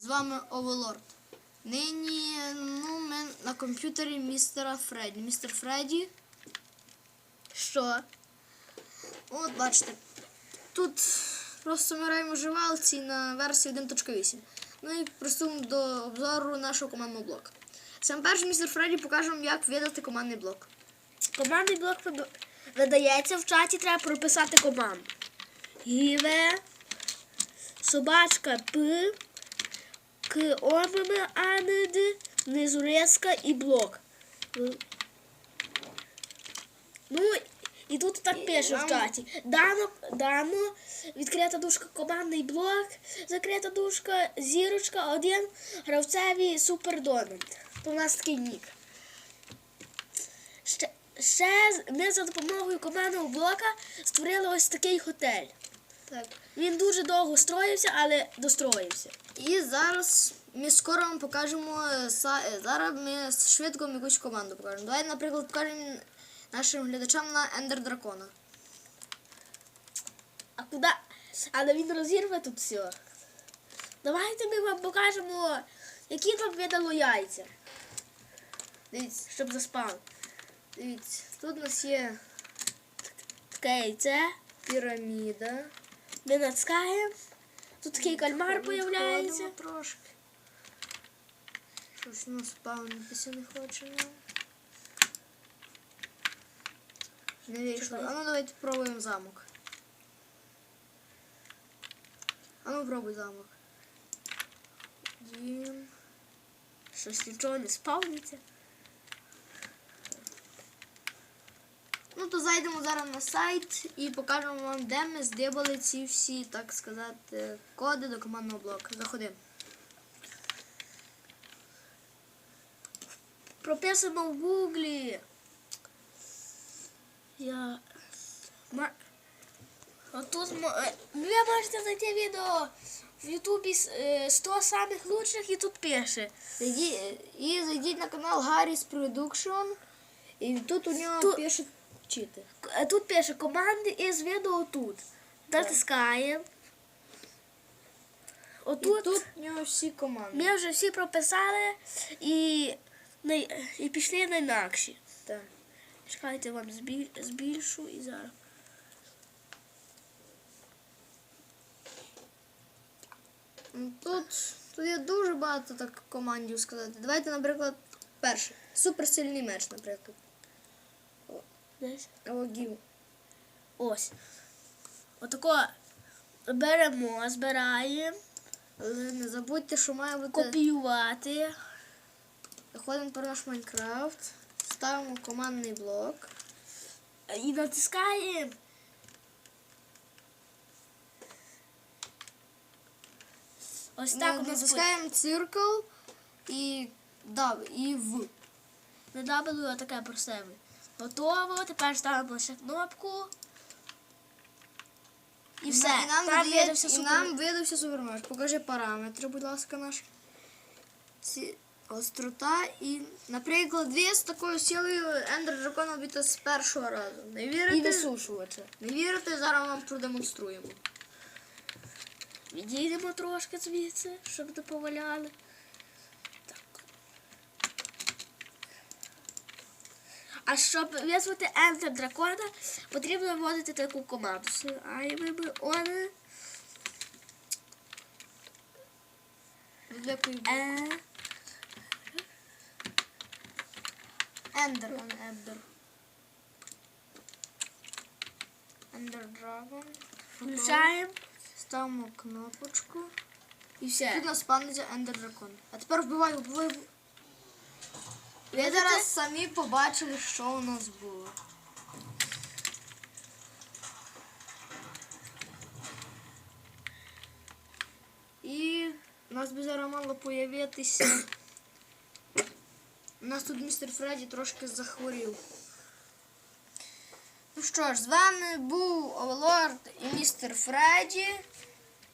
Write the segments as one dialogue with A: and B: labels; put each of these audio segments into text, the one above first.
A: З вами Овелорд. Нині ну, ми на комп'ютері містера Фредді. Містер Фредді. Що? От бачите. Тут просто ми граємо живалці на версії 1.8. Ну і приступимо до обзору нашого командного блока. Сам перший містер Фредді покаже вам, як видати командний блок.
B: Командний блок видається в чаті, треба прописати команду. Гіве, собачка П, АНД, внизу резка і блок. Ну, і тут так пише в чаті. Дано, дано, відкрита дужка командний блок, закрита дужка, зірочка, один, гравцеві супердонат. То у нас такий нік. Ще, ще ми за допомогою командного блока створили ось такий готель.
A: Так.
B: Він дуже довго строївся, але достроївся.
A: І зараз ми скоро вам покажемо. е, Зараз ми швидко якусь команду покажемо. Давайте, наприклад, покажемо нашим глядачам на Ендер Дракона.
B: А куди? Але він розірве тут все. Давайте ми вам покажемо, які нам видало яйця,
A: Дивіться,
B: щоб заспав.
A: дивіться, тут у нас є
B: Таке яйце.
A: піраміда.
B: Ми натискаємо. Тут такий кальмар
A: Відходимо
B: появляється.
A: трошки. Щось у нас спавнитися не хоче нам. Не вийшло. А ну давайте пробуємо замок. А ну пробуй замок. Дім.
B: Щось нічого не спавниться.
A: Ну то зайдемо зараз на сайт і покажемо вам, де ми здибали ці всі, так сказати, коди до командного блоку. Заходимо.
B: Прописано в гуглі. Я. Ма... Отут е, ви можете знайти відео в Ютубі с- е, 100 самих лучших і тут пише.
A: Зайдіть, і зайдіть на канал Harris Production. І тут у нього
B: Тут-
A: пишуть чити.
B: К- е, Тут пише команди із відео тут. Натискаємо.
A: І тут у нього всі команди.
B: ми вже всі прописали і, і пішли на інакші.
A: Так.
B: Чекайте, вам збіль- збільшу і зараз.
A: Ну, Тут, тут є дуже багато так командів сказати. Давайте, наприклад, перше. Суперсильний меч, наприклад.
B: Десь.
A: Або гів.
B: Ось. Отако беремо, збираємо,
A: Але не забудьте, що має бути.
B: копіювати.
A: Заходимо про наш Майнкрафт, ставимо командний блок.
B: І натискаємо. Ось так у нас
A: натискаємо циркл і дав, і в.
B: Не W, а таке просте. Готово. Тепер ставимо лише кнопку. І все.
A: І нам,
B: Там
A: видає,
B: видався
A: і
B: супер-
A: нам видався супермеч. Покажи параметри, будь ласка, наш. Ці, острота і, наприклад, дві з такою силою Ендер Дракона бити з першого разу. Не
B: І
A: вірите?
B: висушувати.
A: Не вірите, зараз вам продемонструємо.
B: Відійдемо трошки звідси, щоб не поваляли. А щоб визвати Ентер дракона, потрібно вводити таку команду.
A: Великою
B: е
A: Ендер, Ендер. Ендер Драгон.
B: включаємо
A: Ставимо кнопочку.
B: і все.
A: Тут у нас спавниться Ендер Дракон. А тепер вбивай, вбивай. Ви зараз самі побачили, що у нас було. І у нас би зараз мало появитися. У нас тут містер Фредді трошки захворів. Ну що ж, з вами був Овелорд і містер Фредді.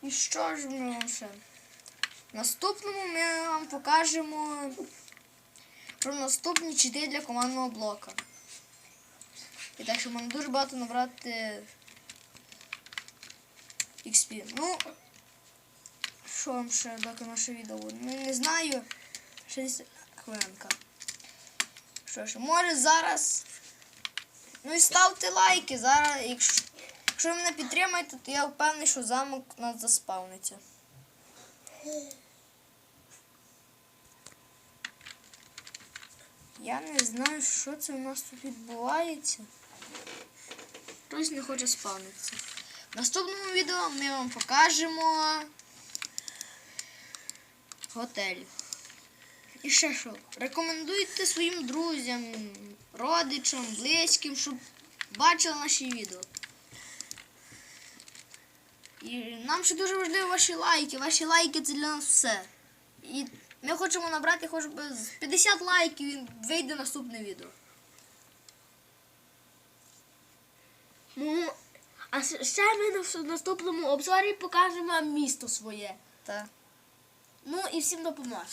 A: І що ж ми ще? В наступному ми вам покажемо про наступні чити для командного блока. І так, що можна дуже багато набрати XP. Ну, що вам ще доки наше відео? Ну, не знаю. 60 хвилинка. Що ж, може зараз. Ну і ставте лайки. Зараз, якщо, якщо ви мене підтримаєте, то я впевнений, що замок нас заспавниться. Я не знаю, що це у нас тут відбувається. Хтось не хоче спавнитися. В наступному відео ми вам покажемо готель. І ще що? Рекомендуйте своїм друзям, родичам, близьким, щоб бачили наші відео. І нам ще дуже важливі ваші лайки. Ваші лайки це для нас все. І ми хочемо набрати хоч би 50 лайків і вийде наступне відео.
B: Ну, а ще ми на в наступному обзорі покажемо вам місто своє.
A: Так.
B: Ну і всім допоможемо.